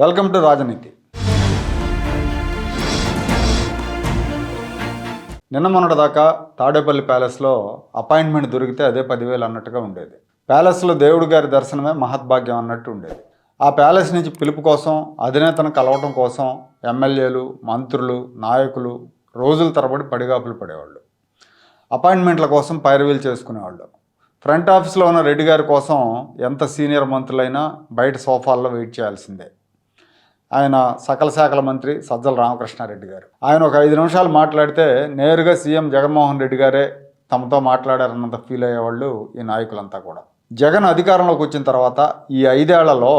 Welcome to రాజనీతి. నిన్న మొన్నటి దాకా తాడేపల్లి ప్యాలెస్లో అపాయింట్మెంట్ దొరికితే అదే పదివేలు అన్నట్టుగా ఉండేది. ప్యాలెస్లో దేవుడి గారి దర్శనమే మహద్భాగ్యం అన్నట్టు ఉండేది. ఆ ప్యాలెస్ నుంచి పిలుపు కోసం అధినేతను కలవటం కోసం ఎమ్మెల్యేలు మంత్రులు నాయకులు రోజుల తరబడి పడిగాపులు పడేవాళ్ళు. అపాయింట్మెంట్ల కోసం పైరవీలు చేసుకునేవాళ్ళు. ఫ్రంట్ ఆఫీస్లో ఉన్న రెడ్డి గారి కోసం ఎంత సీనియర్ మంత్రులైనా బయట సోఫాల్లో వెయిట్ చేయాల్సిందే. ఆయన సకల శాఖల మంత్రి సజ్జల రామకృష్ణారెడ్డి గారు. ఆయన ఒక ఐదు నిమిషాలు మాట్లాడితే నేరుగా సీఎం జగన్మోహన్ రెడ్డి గారే తమతో మాట్లాడారన్నంత ఫీల్ అయ్యేవాళ్ళు ఈ నాయకులంతా కూడా. జగన్ అధికారంలోకి వచ్చిన తర్వాత ఈ ఐదేళ్ళలో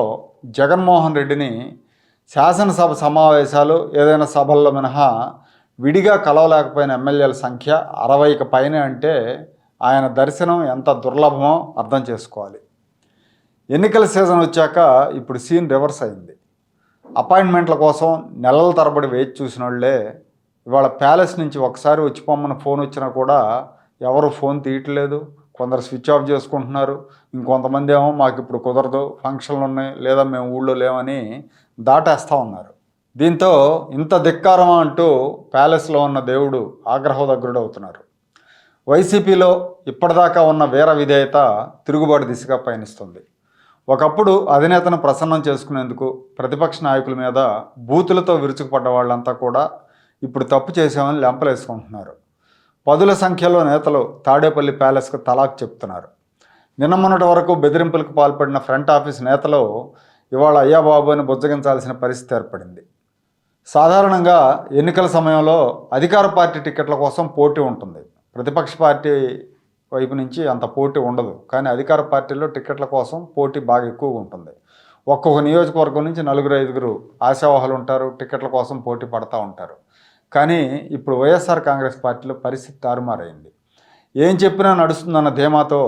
జగన్మోహన్ రెడ్డిని శాసనసభ సమావేశాలు ఏదైనా సభల్లో మినహా విడిగా కలవలేకపోయిన ఎమ్మెల్యేల సంఖ్య అరవైకి పైనే అంటే ఆయన దర్శనం ఎంత దుర్లభమో అర్థం చేసుకోవాలి. ఎన్నికల సీజన్ వచ్చాక ఇప్పుడు సీన్ రివర్స్ అయింది. అపాయింట్మెంట్ల కోసం నెలల తరబడి వేచి చూసిన వాళ్ళే ఇవాళ ప్యాలెస్ నుంచి ఒకసారి వచ్చిపోమ్మని ఫోన్ వచ్చినా కూడా ఎవరు ఫోన్ తీయట్లేదు. కొందరు స్విచ్ ఆఫ్ చేసుకుంటున్నారు. ఇంకొంతమంది ఏమో మాకు ఇప్పుడు కుదరదు ఫంక్షన్లు ఉన్నాయి లేదా మేము ఊళ్ళో లేమని దాటేస్తూ ఉన్నారు. దీంతో ఇంత ధిక్కారమా అంటూ ప్యాలెస్లో ఉన్న దేవుడు ఆగ్రహోదగ్రుడు అవుతున్నారు. వైసీపీలో ఇప్పటిదాకా ఉన్న వీర విధేయత తిరుగుబాటు దిశగా పయనిస్తుంది. ఒకప్పుడు అధినేతను ప్రసన్నం చేసుకునేందుకు ప్రతిపక్ష నాయకుల మీద బూతులతో విరుచుకుపడ్డ వాళ్ళంతా కూడా ఇప్పుడు తప్పు చేసామని లెంపలేసుకుంటున్నారు పదుల సంఖ్యలో నేతలు తాడేపల్లి ప్యాలెస్కు తలాక్ చెప్తున్నారు. నిన్న మొన్నటి వరకు బెదిరింపులకు పాల్పడిన ఫ్రంట్ ఆఫీస్ నేతలు ఇవాళ అయ్యా అని బుజ్జగించాల్సిన పరిస్థితి ఏర్పడింది. సాధారణంగా ఎన్నికల సమయంలో అధికార పార్టీ టికెట్ల కోసం పోటీ ఉంటుంది. ప్రతిపక్ష పార్టీ వైపు నుంచి అంత పోటీ ఉండదు. కానీ అధికార పార్టీలో టికెట్ల కోసం పోటీ బాగా ఎక్కువగా ఉంటుంది. ఒక్కొక్క నియోజకవర్గం నుంచి నలుగురు ఐదుగురు ఆశావాహులు ఉంటారు టికెట్ల కోసం పోటీ పడతా ఉంటారు. కానీ ఇప్పుడు వైఎస్ఆర్ కాంగ్రెస్ పార్టీలో పరిస్థితి తారుమారైంది. ఏం చెప్పినా నడుస్తుందన్న ధీమాతో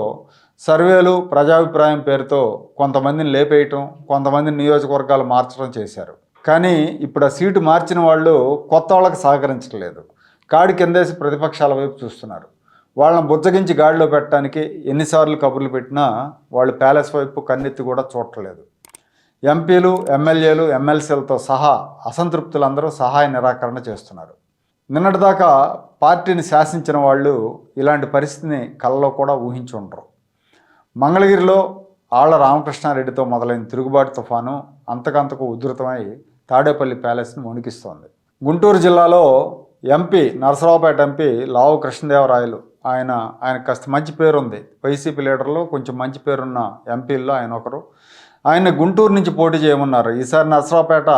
సర్వేలు ప్రజాభిప్రాయం పేరుతో కొంతమందిని లేపేయటం కొంతమందిని నియోజకవర్గాలు మార్చడం చేశారు. కానీ ఇప్పుడు ఆ సీటు మార్చిన వాళ్ళు కొత్త వాళ్ళకి సహకరించట్లేదు. కాడి కిందేసి ప్రతిపక్షాల వైపు చూస్తున్నారు. వాళ్ళని బుజ్జగించి గాడిలో పెట్టడానికి ఎన్నిసార్లు కబుర్లు పెట్టినా వాళ్ళు ప్యాలెస్ వైపు కన్నెత్తి కూడా చూడట్లేదు. ఎంపీలు ఎమ్మెల్యేలు ఎమ్మెల్సీలతో సహా అసంతృప్తులందరూ సహాయ నిరాకరణ చేస్తున్నారు. నిన్నటిదాకా పార్టీని శాసించిన వాళ్ళు ఇలాంటి పరిస్థితిని కళ్ళలో కూడా ఊహించి ఉండరు. మంగళగిరిలో ఆళ్ళ రామకృష్ణారెడ్డితో మొదలైన తిరుగుబాటు తుఫాను అంతకంతకు ఉధృతమై తాడేపల్లి ప్యాలెస్ని వణికిస్తోంది. గుంటూరు జిల్లాలో ఎంపీ నరసరావుపేట ఎంపీ లావు కృష్ణదేవరాయలు ఆయన ఆయన కాస్త మంచి పేరుంది. వైసీపీ లీడర్లో కొంచెం మంచి పేరున్న ఎంపీల్లో ఆయన ఒకరు. ఆయన గుంటూరు నుంచి పోటీ చేయమన్నారు. ఈసారి నసరాపేట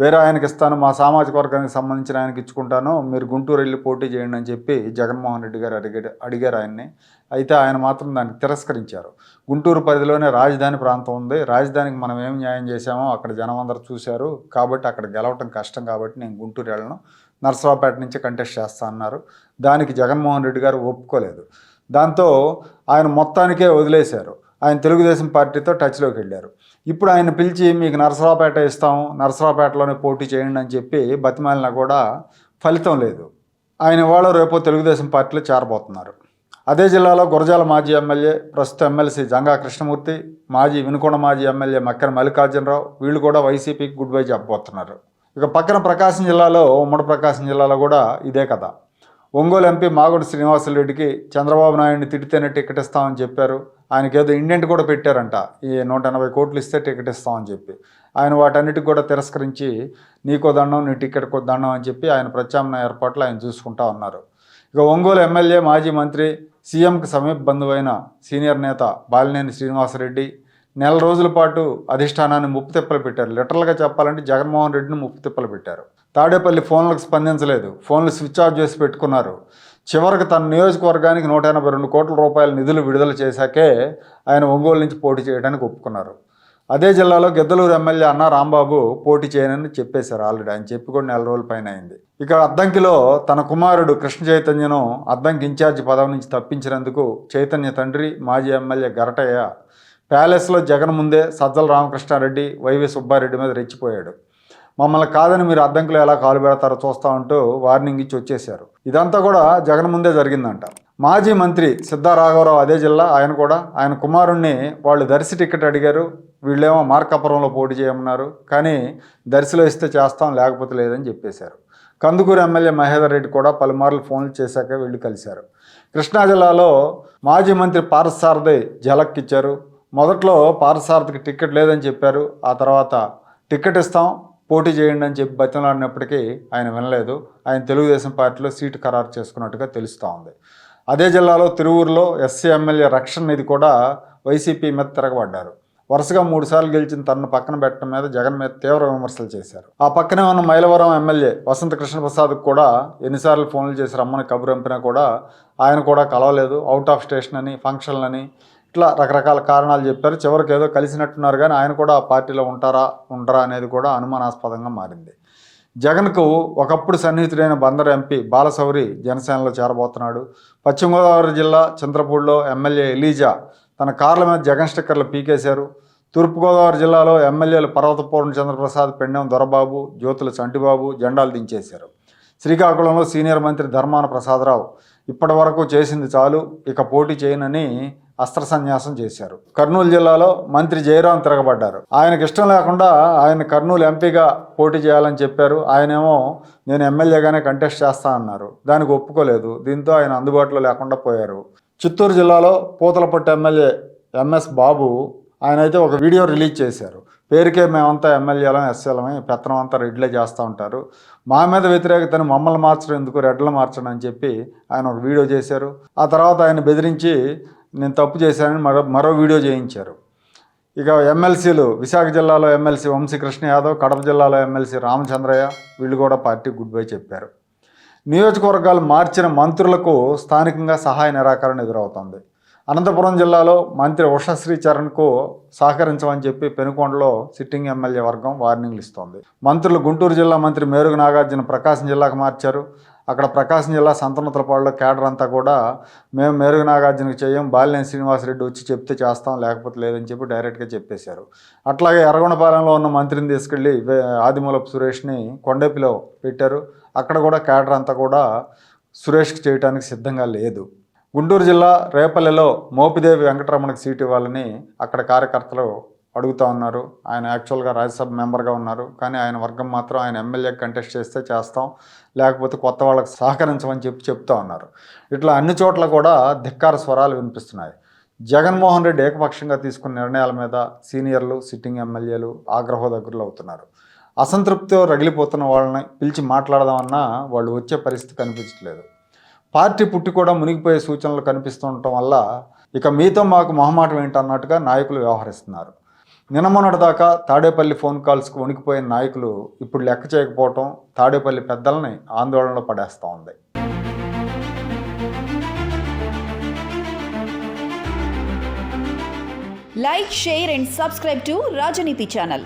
వేరే ఆయనకి ఇస్తాను మా సామాజిక వర్గానికి సంబంధించిన ఆయనకి ఇచ్చుకుంటాను మీరు గుంటూరు వెళ్ళి పోటీ చేయండి అని చెప్పి జగన్మోహన్ రెడ్డి గారు అడిగారు అడిగారు ఆయన్ని. అయితే ఆయన మాత్రం దాన్ని తిరస్కరించారు. గుంటూరు పరిధిలోనే రాజధాని ప్రాంతం ఉంది. రాజధానికి మనం ఏం న్యాయం చేశామో అక్కడ జనం అందరూ చూశారు. కాబట్టి అక్కడ గెలవటం కష్టం కాబట్టి నేను గుంటూరు వెళ్ళను. నరసరావుపేట నుంచి కంటెస్ట్ చేస్తా అన్నారు. దానికి జగన్మోహన్ రెడ్డి గారు ఒప్పుకోలేదు. దాంతో ఆయన మొత్తానికే వదిలేశారు. ఆయన తెలుగుదేశం పార్టీతో టచ్లోకి వెళ్ళారు. ఇప్పుడు ఆయన పిలిచి మీకు నరసరావుపేట ఇస్తాము నరసరావుపేటలోనే పోటీ చేయండి అని చెప్పి బతిమాలినా కూడా ఫలితం లేదు. ఆయన ఇవాళ రేపు తెలుగుదేశం పార్టీలో చేరబోతున్నారు. అదే జిల్లాలో గురజాల మాజీ ఎమ్మెల్యే ప్రస్తుత ఎమ్మెల్సీ జంగా కృష్ణమూర్తి మాజీ వినుకొండ మాజీ ఎమ్మెల్యే మక్కన మల్లికార్జునరావు వీళ్ళు కూడా వైసీపీకి గుడ్ బై చెప్పబోతున్నారు. ఇక పక్కన ప్రకాశం జిల్లాలో ఉమ్మడి ప్రకాశం జిల్లాలో కూడా ఇదే కథ. ఒంగోలు ఎంపీ మాగుడు శ్రీనివాసరెడ్డికి చంద్రబాబు నాయుడిని తిడితేనే టికెట్ ఇస్తామని చెప్పారు. ఆయనకి ఏదో ఇండెంట్ కూడా పెట్టారంట. ఈ నూట ఎనభై కోట్లు ఇస్తే టికెట్ ఇస్తామని చెప్పి. ఆయన వాటన్నిటికి కూడా తిరస్కరించి నీకో దండం నీ టికెట్కో దండం అని చెప్పి ఆయన ప్రత్యామ్నాయ ఏర్పాట్లు ఆయన చూసుకుంటా ఉన్నారు. ఇక ఒంగోలు ఎమ్మెల్యే మాజీ మంత్రి సీఎంకి సమీప బంధువైన సీనియర్ నేత బాలినేని శ్రీనివాసరెడ్డి నెల రోజుల పాటు అధిష్టానాన్ని ముప్పు తిప్పలు పెట్టారు. లిటరల్గా చెప్పాలంటే జగన్మోహన్ రెడ్డిని ముప్పు తిప్పలు పెట్టారు. తాడేపల్లి ఫోన్లకు స్పందించలేదు. ఫోన్లు స్విచ్ ఆఫ్ చేసి పెట్టుకున్నారు. చివరికి తన నియోజకవర్గానికి నూట ఎనభై రెండు కోట్ల రూపాయల నిధులు విడుదల చేశాకే ఆయన ఒంగోలు నుంచి పోటీ చేయడానికి ఒప్పుకున్నారు. అదే జిల్లాలో గిద్దలూరు ఎమ్మెల్యే అన్న రాంబాబు పోటీ చేయనని చెప్పేశారు ఆల్రెడీ. ఆయన చెప్పి కూడా నెల రోజుల పైన అయింది. ఇక అద్దంకిలో తన కుమారుడు కృష్ణ చైతన్యను అద్దంకి ఇన్ఛార్జి పదవి నుంచి తప్పించినందుకు చైతన్య తండ్రి మాజీ ఎమ్మెల్యే గరటయ్య ప్యాలెస్లో జగన్ ముందే సజ్జల రామకృష్ణారెడ్డి వైవి సుబ్బారెడ్డి మీద రెచ్చిపోయాడు. మమ్మల్ని కాదని మీరు అద్దంకులు ఎలా కాలు పెడతారో చూస్తా ఉంటూ వార్నింగ్ ఇచ్చి వచ్చేశారు. ఇదంతా కూడా జగన్ ముందే జరిగిందంట. మాజీ మంత్రి సిద్ధారాఘవరావు అదే జిల్లా ఆయన కూడా. ఆయన కుమారుణ్ణి వాళ్ళు దర్శి టికెట్ అడిగారు. వీళ్ళేమో మార్కాపురంలో పోటీ చేయమన్నారు. కానీ దర్శిలో ఇస్తే చేస్తాం లేకపోతే లేదని చెప్పేశారు. కందుకూరు ఎమ్మెల్యే మహేందర్ రెడ్డి కూడా పలుమార్లు ఫోన్లు చేశాక వీళ్ళు కలిశారు. కృష్ణా జిల్లాలో మాజీ మంత్రి పారసారథి జలక్ ఇచ్చారు మొదట్లో పారసారథికి టికెట్ లేదని చెప్పారు. ఆ తర్వాత టికెట్ ఇస్తాం పోటీ చేయండి అని చెప్పి బతిమలాడినప్పటికీ ఆయన వినలేదు. ఆయన తెలుగుదేశం పార్టీలో సీటు ఖరారు చేసుకున్నట్టుగా తెలుస్తూ ఉంది అదే జిల్లాలో తిరువూరులో ఎస్సీ ఎమ్మెల్యే రక్షణ నిధి కూడా వైసీపీ మీద తిరగబడ్డారు. వరుసగా మూడుసార్లు గెలిచిన తనను పక్కన పెట్టడం మీద జగన్ మీద తీవ్ర విమర్శలు చేశారు. ఆ పక్కనే ఉన్న మైలవరం ఎమ్మెల్యే వసంత కృష్ణప్రసాద్కు కూడా ఎన్నిసార్లు ఫోన్లు చేసి రమ్మని కబురు ఎంపినా కూడా ఆయన కూడా కలవలేదు. అవుట్ ఆఫ్ స్టేషన్ అని ఫంక్షన్లని ఇట్లా రకరకాల కారణాలు చెప్పారు. చివరికి ఏదో కలిసినట్టున్నారు కానీ ఆయన కూడా ఆ పార్టీలో ఉంటారా ఉండరా అనేది కూడా అనుమానాస్పదంగా మారింది. జగన్కు ఒకప్పుడు సన్నిహితుడైన బందర్ ఎంపీ బాలశౌరి జనసేనలో చేరబోతున్నాడు. పశ్చిమ గోదావరి జిల్లా చంద్రపూడిలో ఎమ్మెల్యే ఎలీజా తన కార్ల మీద జగన్ స్టిక్కర్లు పీకేశారు. తూర్పుగోదావరి జిల్లాలో ఎమ్మెల్యేలు పర్వతపూర్ణ చంద్రప్రసాద్ పెండెం దొరబాబు జ్యోతుల చంటిబాబు జెండాలు దించేశారు. శ్రీకాకుళంలో సీనియర్ మంత్రి ధర్మాన ప్రసాదరావు ఇప్పటి వరకు చేసింది చాలు ఇక పోటీ చేయనని అస్త్ర సన్యాసం చేశారు. కర్నూలు జిల్లాలో మంత్రి జయరాం తిరగబడ్డారు. ఆయనకి ఇష్టం లేకుండా ఆయన కర్నూలు ఎంపీగా పోటీ చేయాలని చెప్పారు. ఆయనేమో నేను ఎమ్మెల్యేగానే కంటెస్ట్ చేస్తా అన్నారు. దానికి ఒప్పుకోలేదు. దీంతో ఆయన అందుబాటులో లేకుండా పోయారు. చిత్తూరు జిల్లాలో పూతలపట్టు ఎమ్మెల్యే ఎంఎస్ బాబు ఆయన అయితే ఒక వీడియో రిలీజ్ చేశారు. పేరుకే మేమంతా ఎమ్మెల్యేలం ఎస్ఎలమే పెత్తనం అంతా రెడ్లే చేస్తూ ఉంటారు. మా మీద వ్యతిరేకతను మమ్మల్ని మార్చడం ఎందుకు రెడ్లు మార్చడం అని చెప్పి ఆయన ఒక వీడియో చేశారు. ఆ తర్వాత ఆయన బెదిరించి నేను తప్పు చేశానని మరో మరో వీడియో చేయించారు. ఇక ఎమ్మెల్సీలు విశాఖ జిల్లాలో ఎమ్మెల్సీ వంశీకృష్ణ యాదవ్ కడప జిల్లాలో ఎమ్మెల్సీ రామచంద్రయ్య వీళ్ళు కూడా పార్టీ గుడ్ బై చెప్పారు. నియోజకవర్గాలు మార్చిన మంత్రులకు స్థానికంగా సహాయ నిరాకరణ ఎదురవుతోంది. అనంతపురం జిల్లాలో మంత్రి ఉషశ్రీ చరణ్కు సహకరించమని చెప్పి పెనుకొండలో సిట్టింగ్ ఎమ్మెల్యే వర్గం వార్నింగ్లు ఇస్తోంది. మంత్రులు గుంటూరు జిల్లా మంత్రి మేరుగు నాగార్జున ప్రకాశం జిల్లాకు మార్చారు. అక్కడ ప్రకాశం జిల్లా సంతనోత్తరపాడులో కేడర్ అంతా కూడా మేము మేరుగు నాగార్జునకు చేయం బాలినేని శ్రీనివాసరెడ్డి వచ్చి చెప్తే చేస్తాం లేకపోతే లేదని చెప్పి డైరెక్ట్గా చెప్పేశారు. అట్లాగే ఎర్రగొండపాలెంలో ఉన్న మంత్రిని తీసుకెళ్ళి ఆదిమూలపు సురేష్ని కొండేపిలో పెట్టారు. అక్కడ కూడా కేడర్ అంతా కూడా సురేష్కి చేయడానికి సిద్ధంగా లేదు. గుంటూరు జిల్లా రేపల్లెలో మోపిదేవి వెంకటరమణకి సీటు ఇవ్వాలని అక్కడ కార్యకర్తలు అడుగుతూ ఉన్నారు. ఆయన యాక్చువల్గా రాజ్యసభ మెంబర్గా ఉన్నారు. కానీ ఆయన వర్గం మాత్రం ఆయన ఎమ్మెల్యే కంటెస్ట్ చేస్తే చేస్తాం. లేకపోతే కొత్త వాళ్ళకి సహకరించమని చెప్పి చెప్తా ఉన్నారు. ఇట్లా అన్ని చోట్ల కూడా ధిక్కార స్వరాలు వినిపిస్తున్నాయి. జగన్మోహన్ రెడ్డి ఏకపక్షంగా తీసుకున్న నిర్ణయాల మీద సీనియర్లు సిట్టింగ్ ఎమ్మెల్యేలు ఆగ్రహోదగ్రులు అవుతున్నారు. అసంతృప్తితో రగిలిపోతున్న వాళ్ళని పిలిచి మాట్లాడదామన్నా వాళ్ళు వచ్చే పరిస్థితి కనిపించట్లేదు. పార్టీ పుట్టి కూడా మునిగిపోయే సూచనలు కనిపిస్తుండటం వల్ల ఇక మీతో మాకు మొహమాటం ఏంటన్నట్టుగా నాయకులు వ్యవహరిస్తున్నారు. నినమొన్నటి దాకా తాడేపల్లి ఫోన్ కాల్స్కి వణికిపోయిన నాయకులు ఇప్పుడు లెక్క చేయకపోవటం తాడేపల్లి పెద్దల్ని ఆందోళనలో పడేస్తూ ఉంది. Like share and subscribe to Rajaneethi channel